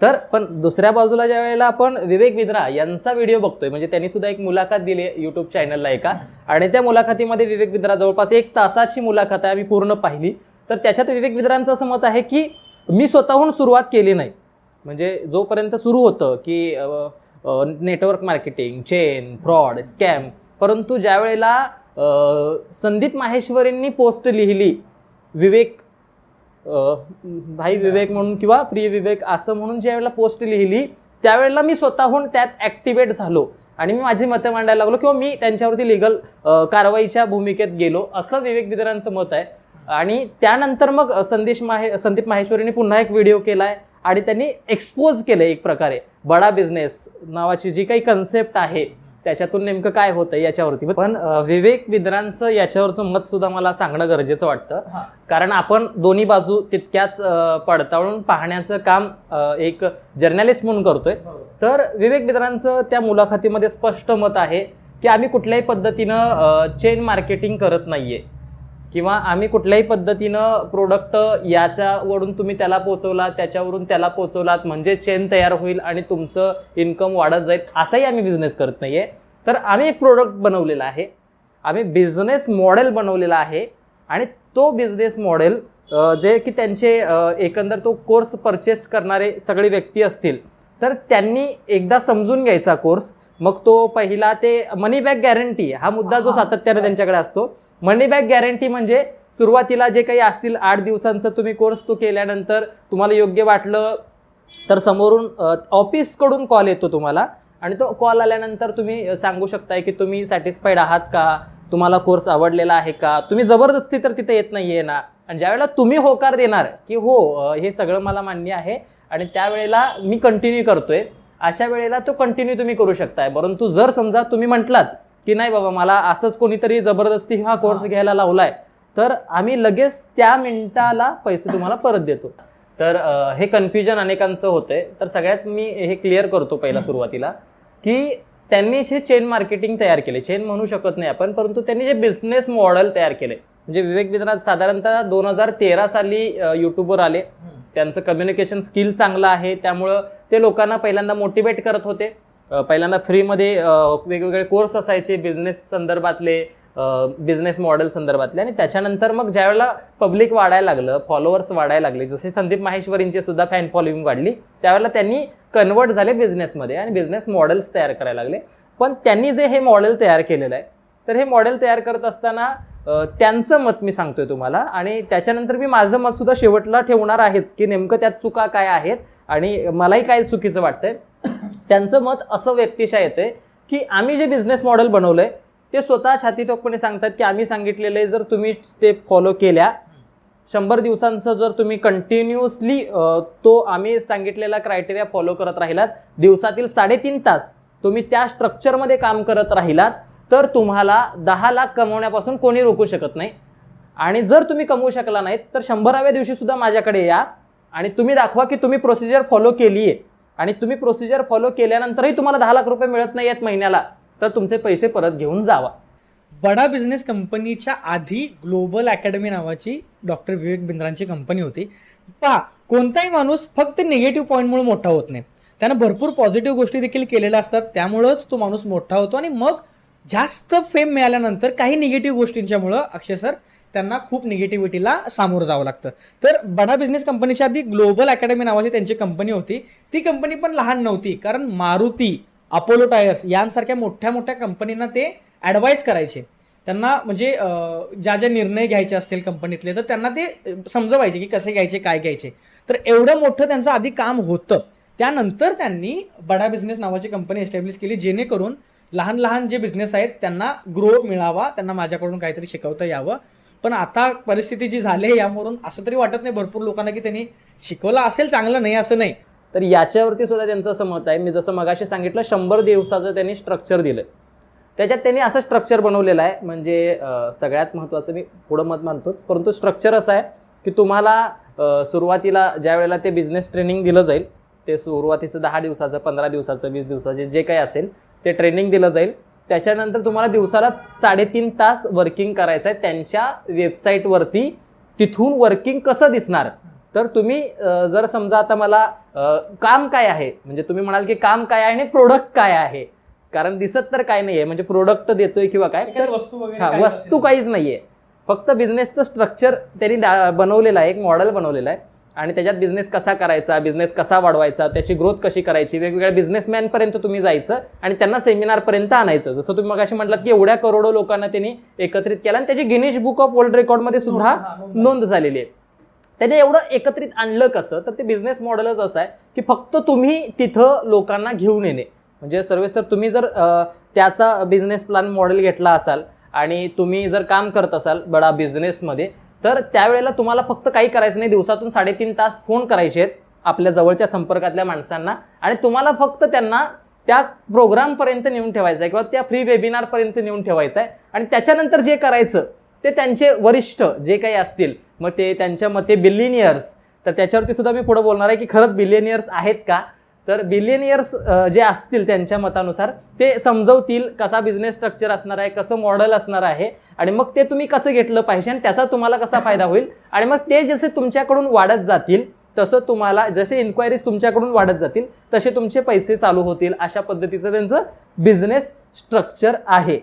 तर पण दुसऱ्या बाजूला ज्या वेळेला आपण विवेक विद्रा यांचा व्हिडिओ बघतोय म्हणजे त्यांनी सुद्धा एक मुलाखत दिली आहे युट्यूब चॅनलला एका. आणि त्या मुलाखतीमध्ये विवेक बिद्रा जवळपास एक तासाची मुलाखत आहे आम्ही पूर्ण पाहिली. तर त्याच्यात विवेक बिद्रांचं असं मत आहे की मी स्वतःहून सुरुवात केली नाही. म्हणजे जोपर्यंत सुरू होतं की network marketing chain fraud scam परंतु ज्या वेळेला संदीप माहेश्वरींनी पोस्ट लिहिली विवेक भाई विवेक म्हणून किंवा प्रिय विवेक असं म्हणून ज्यावेळेला पोस्ट लिहिली त्यावेळेला मी स्वतःहून त्यात ॲक्टिवेट झालो. आणि मी माझी मतं मांडायला लागलो किंवा मी त्यांच्यावरती लिगल कारवाईच्या भूमिकेत गेलो असं विवेक बिदरांचं मत आहे. आणि त्यानंतर मग संदेश माहे संदीप माहेश्वरीने पुन्हा एक व्हिडिओ केला आहे आणि त्यांनी एक्सपोज केलं एक प्रकारे. बडा बिझनेस नावाची जी काही कन्सेप्ट आहे त्याच्यातून नेमकं काय होतं याच्यावरती. पण विवेक विद्रांचं याच्यावरचं मत सुद्धा मला सांगणं गरजेचं वाटतं. कारण आपण दोन्ही बाजू तितक्याच पडताळून पाहण्याचं काम एक जर्नलिस्ट म्हणून करतोय. तर विवेक बिद्रांचं त्या मुलाखतीमध्ये स्पष्ट मत आहे की आम्ही कुठल्याही पद्धतीनं चेन मार्केटिंग करत नाहीये. किंवा आम्ही कुठल्याही पद्धतीनं प्रोडक्ट याच्यावरून तुम्ही त्याला पोचवलात त्याच्यावरून त्याला पोचवलात म्हणजे चेन तयार होईल आणि तुमचं इन्कम वाढत जाईल असाही आम्ही बिझनेस करत नाही आहे तर आम्ही एक प्रोडक्ट बनवलेला आहे. आम्ही बिझनेस मॉडेल बनवलेला आहे आणि तो बिझनेस मॉडेल जे की त्यांचे एकंदर तो कोर्स परचेस करणारे सगळे व्यक्ती असतील तर त्यांनी एकदा समजून घ्यायचा कोर्स मग तो पहिला ते मनी बॅक गॅरंटी हा मुद्दा जो सातत्याने त्यांच्याकडे असतो. मनी बॅक गॅरंटी म्हणजे सुरुवातीला जे काही असतील आठ दिवसांचा तुम्ही कोर्स तो केल्यानंतर तुम्हाला योग्य वाटलं तर समोरून ऑफिसकडून कॉल येतो तुम्हाला. आणि तो कॉल आल्यानंतर तुम्ही सांगू शकताय की तुम्ही सॅटिस्फाईड आहात का? तुम्हाला कोर्स आवडलेला आहे का? तुम्ही जबरदस्ती तर तिथे येत नाही आहे ना. आणि ज्यावेळेला तुम्ही होकार देणार की हो हे सगळं मला मान्य आहे आणि त्यावेळेला मी कंटिन्यू करतोय अशा वेळेला तो कंटिन्यू तुम्ही करू शकताय. परंतु जर समजा तुम्ही म्हटलात की नाही बाबा मला असंच कोणीतरी जबरदस्ती हा कोर्स घ्यायला लावलाय तर आम्ही लगेच त्या मिनिटाला पैसे तुम्हाला परत देतो. तर हे कन्फ्युजन अनेकांचं होतंय. तर सगळ्यात मी हे क्लिअर करतो पहिला सुरुवातीला की त्यांनी जे चेन मार्केटिंग तयार केले चेन म्हणू शकत नाही आपण परंतु त्यांनी जे बिझनेस मॉडेल तयार केले म्हणजे विवेक बिंद्राज साधारणतः दोन हजार तेरा साली युट्यूबवर आले. त्यांचं कम्युनिकेशन स्किल चांगलं आहे. त्यामुळं ते लोकांना पहिल्यांदा मोटिवेट करत होते. पहिल्यांदा फ्रीमध्ये वेगवेगळे कोर्स असायचे बिझनेस संदर्भातले बिझनेस मॉडेल संदर्भातले. आणि त्याच्यानंतर मग ज्यावेळेला पब्लिक वाढायला लागलं फॉलोअर्स वाढायला लागले जसे संदीप माहेश्वरींची सुद्धा फॅन फॉलोविंग वाढली त्यावेळेला त्यांनी कन्वर्ट झाले बिझनेसमध्ये आणि बिझनेस मॉडेल्स तयार करायला लागले. पण त्यांनी जे हे मॉडेल तयार केलेलं आहे तर हे मॉडेल तयार करत असताना त्यांचं मत मी सांगतोय तुम्हाला. आणि त्याच्यानंतर मी माझं मत सुद्धा शेवटला ठेवणार आहेच की नेमकं त्यात चुका काय आहेत आणि मलाही काय चुकीचं वाटतंय. त्यांचं मत असं व्यक्तिशा येते की आम्ही जे बिझनेस मॉडेल बनवलंय ते स्वतः छातीटोकपणे सांगतात की आम्ही सांगितलेले जर तुम्ही स्टेप फॉलो केल्या शंभर दिवसांचं जर तुम्ही कंटिन्युअसली तो आम्ही सांगितलेला क्रायटेरिया फॉलो करत राहिलात दिवसातील साडेतीन तास तुम्ही त्या स्ट्रक्चरमध्ये काम करत राहिलात तर तुम्हाला दहा लाख कमवण्यापासून कोणी रोखू शकत नाही. आणि जर तुम्ही कमवू शकला नाहीत तर शंभराव्या दिवशी सुद्धा माझ्याकडे या. आणि तुम्ही दाखवा की तुम्ही प्रोसिजर फॉलो केली आहे. आणि तुम्ही प्रोसिजर फॉलो केल्यानंतरही तुम्हाला दहा लाख रुपये मिळत नाही आहेत महिन्याला तर तुमचे पैसे परत घेऊन जावा. बडा बिझनेस कंपनीच्या आधी ग्लोबल अकॅडमी नावाची डॉक्टर विवेक बिंद्रांची कंपनी होती. पहा कोणताही माणूस फक्त निगेटिव्ह पॉईंटमुळे मोठा होत नाही. त्यानं भरपूर पॉझिटिव्ह गोष्टी देखील केलेल्या असतात त्यामुळंच तो माणूस मोठा होतो. आणि मग जास्त फेम मिळाल्यानंतर काही निगेटिव्ह गोष्टींच्यामुळं अक्षय सर त्यांना खूप निगेटिव्हिटीला सामोरं जावं लागतं. तर बडा बिझनेस कंपनीच्या आधी ग्लोबल अकॅडमी नावाची त्यांची कंपनी होती. ती कंपनी पण लहान नव्हती कारण मारुती अपोलो टायर्स यांसारख्या मोठ्या मोठ्या कंपनींना ते ॲडवाईस करायचे. त्यांना म्हणजे ज्या ज्या निर्णय घ्यायचे असतील कंपनीतले तर त्यांना ते समजवायचे की कसे घ्यायचे काय घ्यायचे. तर एवढं मोठं त्यांचं आधी काम होतं. त्यानंतर त्यांनी बडा बिझनेस नावाची कंपनी एस्टॅब्लिश केली जेणेकरून लहान लहान जे बिझनेस आहेत त्यांना ग्रो मिळावा त्यांना माझ्याकडून काहीतरी शिकवता यावं. पण आता परिस्थिती जी झाली आहे यावरून असं तरी वाटत नाही भरपूर लोकांना की त्यांनी शिकवलं असेल चांगलं नाही असं नाही. तर याच्यावरती सुद्धा त्यांचं असं मत आहे. मी जसं मगाशी सांगितलं शंभर दिवसाचं त्यांनी स्ट्रक्चर दिलं त्याच्यात त्यांनी असं स्ट्रक्चर बनवलेलं आहे. म्हणजे सगळ्यात महत्त्वाचं मी पुढं मत मानतोच. परंतु स्ट्रक्चर असं आहे की तुम्हाला सुरुवातीला ज्या वेळेला ते बिझनेस ट्रेनिंग दिलं जाईल ते सुरुवातीचं दहा दिवसाचं पंधरा दिवसाचं वीस दिवसाचे जे काही असेल ते ट्रेनिंग दिलं जाईल. त्याच्यानंतर तुम्हाला दिवसाला साडेतीन तास वर्किंग करायचं आहे त्यांच्या वेबसाईटवरती तिथून वर्किंग कसं दिसणार? तर तुम्ही जर समजा आता मला काम काय आहे? म्हणजे तुम्ही म्हणाल की काम काय आहे आणि प्रोडक्ट काय आहे? कारण दिसत तर काय नाहीये. म्हणजे प्रोडक्ट देतोय किंवा काय तर वस्तू हा काहीच वस्तू नसेल. काहीच नाहीये. फक्त बिझनेसचं स्ट्रक्चर त्यांनी बनवलेलं आहे. एक मॉडेल बनवलेलं आहे. आणि त्याच्यात बिझनेस कसा करायचा बिझनेस कसा वाढवायचा त्याची ग्रोथ कशी करायची वेगवेगळ्या बिझनेसमॅन पर्यंत तुम्ही जायचं आणि त्यांना सेमिनार पर्यंत आणायचं. जसं तुम्ही मगाशी म्हटलात की एवढ्या करोडो लोकांना त्यांनी एकत्रित केलं आणि त्याची गिनीश बुक ऑफ वर्ल्ड रेकॉर्डमध्ये सुद्धा नोंद झाली. नोंद झालेली आहे. त्याने एवढं एकत्रित आणलं कसं? तर ते बिझनेस मॉडेलच असं आहे की फक्त तुम्ही तिथं लोकांना घेऊन येणे. म्हणजे सर्वेसर तुम्ही जर त्याचा बिझनेस प्लॅन मॉडेल घेतला असाल आणि तुम्ही जर काम करत असाल बडा बिझनेसमध्ये तर त्यावेळेला तुम्हाला फक्त काही करायचं नाही. दिवसातून साडेतीन तास फोन करायचे आहेत आपल्या जवळच्या संपर्कातल्या माणसांना. आणि तुम्हाला फक्त त्यांना त्या प्रोग्रामपर्यंत नेऊन ठेवायचं आहे किंवा त्या फ्री वेबिनारपर्यंत नेऊन ठेवायचं आहे. आणि त्याच्यानंतर जे करायचं ते त्यांचे वरिष्ठ जे काही असतील मग ते त्यांच्या मते बिलिनियर्स तर त्याच्यावरती सुद्धा मी पुढे बोलणार आहे की खरंच बिलियनियर्स आहेत का? तर बिलियनियर्स जे असतील त्यांच्या मतानुसार ते समजवतील कसा बिझनेस स्ट्रक्चर असणार आहे कसं मॉडेल असणार आहे आणि मग ते तुम्ही कसं घेतलं पाहिजे आणि त्याचा तुम्हाला कसा फायदा होईल आणि मग ते जसे तुमच्याकडून वाढत जातील तसं तुम्हाला जसे इन्क्वायरीज तुमच्याकडून वाढत जातील तसे तुमचे पैसे चालू होतील अशा पद्धतीचं त्यांचं बिझनेस स्ट्रक्चर आहे.